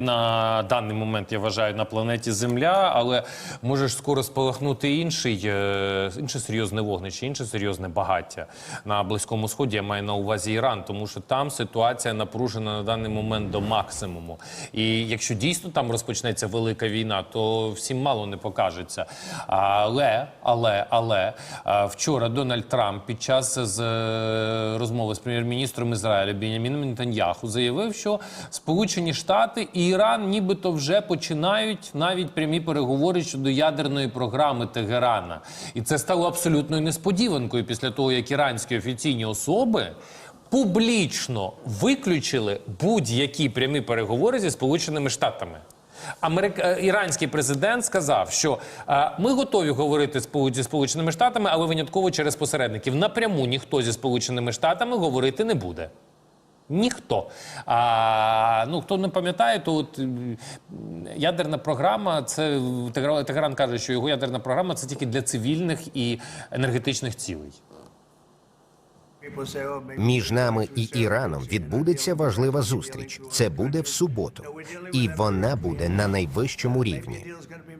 На даний момент я вважаю на планеті Земля, але може ж скоро спалахнути інший, е, інше серйозне вогнище, інше серйозне багаття на близькому сході. Я маю на увазі Іран, тому що там ситуація напружена на даний момент до максимуму. І якщо дійсно там розпочнеться велика війна, то всім мало не покажеться. Але, але, але е, вчора Дональд Трамп під час з е, розмови з прем'єр-міністром Ізраїля Беняміном Нетаньяху заявив, що Сполучені Штати і Іран нібито вже починають навіть прямі переговори щодо ядерної програми Тегерана. І це стало абсолютною несподіванкою після того, як іранські офіційні особи. Публічно виключили будь-які прямі переговори зі Сполученими Штатами. Америк... е, Іранський президент сказав, що е, ми готові говорити зі Сполученими Штатами, але винятково через посередників. Напряму ніхто зі Сполученими Штатами говорити не буде. Ніхто. А, ну, хто не пам'ятає, то от, ядерна програма, це Тегера- Тегеран каже, що його ядерна програма це тільки для цивільних і енергетичних цілей. Між нами і Іраном відбудеться важлива зустріч. Це буде в суботу, і вона буде на найвищому рівні.